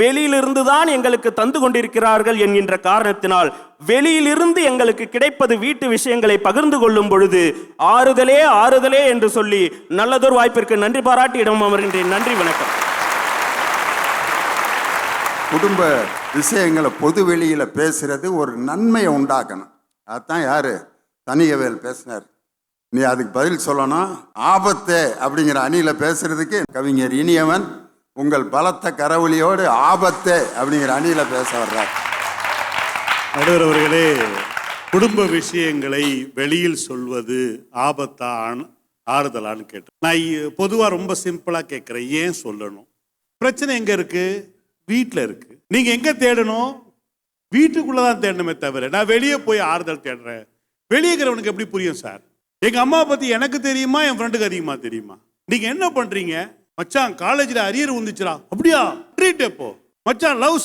வெளியிலிருந்து தான் எங்களுக்கு தந்து கொண்டிருக்கிறார்கள் என்கின்ற காரணத்தினால் வெளியிலிருந்து எங்களுக்கு கிடைப்பது வீட்டு விஷயங்களை பகிர்ந்து கொள்ளும் பொழுது ஆறுதலே ஆறுதலே என்று சொல்லி நல்லதொரு வாய்ப்பிற்கு நன்றி பாராட்டி இடம் அமர்கின்றேன். நன்றி வணக்கம். குடும்ப விஷயங்களை பொது வெளியில் பேசுறது ஒரு நன்மையை உண்டாக்கணும். அதான் யாரு? தனியவேல் பேசினார். நீ அதுக்கு பதில் சொல்லணும். ஆபத்தே அப்படிங்கிற அணியில் பேசுறதுக்கு கவிஞர் இனியவன் உங்கள் பலத்த கரவொலியோடு ஆபத்தே அப்படிங்கிற அணியில் பேச வர்றார். நடுவர் அவர்களே குடும்ப விஷயங்களை வெளியில் சொல்வது ஆபத்தான் ஆறுதலான்னு கேட்டேன். நான் பொதுவாக ரொம்ப சிம்பிளாக கேட்குறேன் ஏன் சொல்லணும்? பிரச்சனை எங்கே இருக்குது வீட்டில் இருக்குது நீங்கள் எங்கே தேடணும்? வீட்டுக்குள்ளே தான் தேடணுமே தவிர நான் வெளியே போய் ஆறுதல் தேடுறேன். வெளியே இருக்கிறவனுக்கு எப்படி புரியும் சார்? எங்கள் அம்மா பற்றி எனக்கு தெரியுமா? என் ஃப்ரெண்டுக்கு அதிகமாக தெரியுமா? நீங்கள் என்ன பண்ணுறீங்க மச்சான் காலேஜில் அரியர் வந்துச்சுடா அப்படியா? ட்ரீட் எப்போ மச்சான் லவ்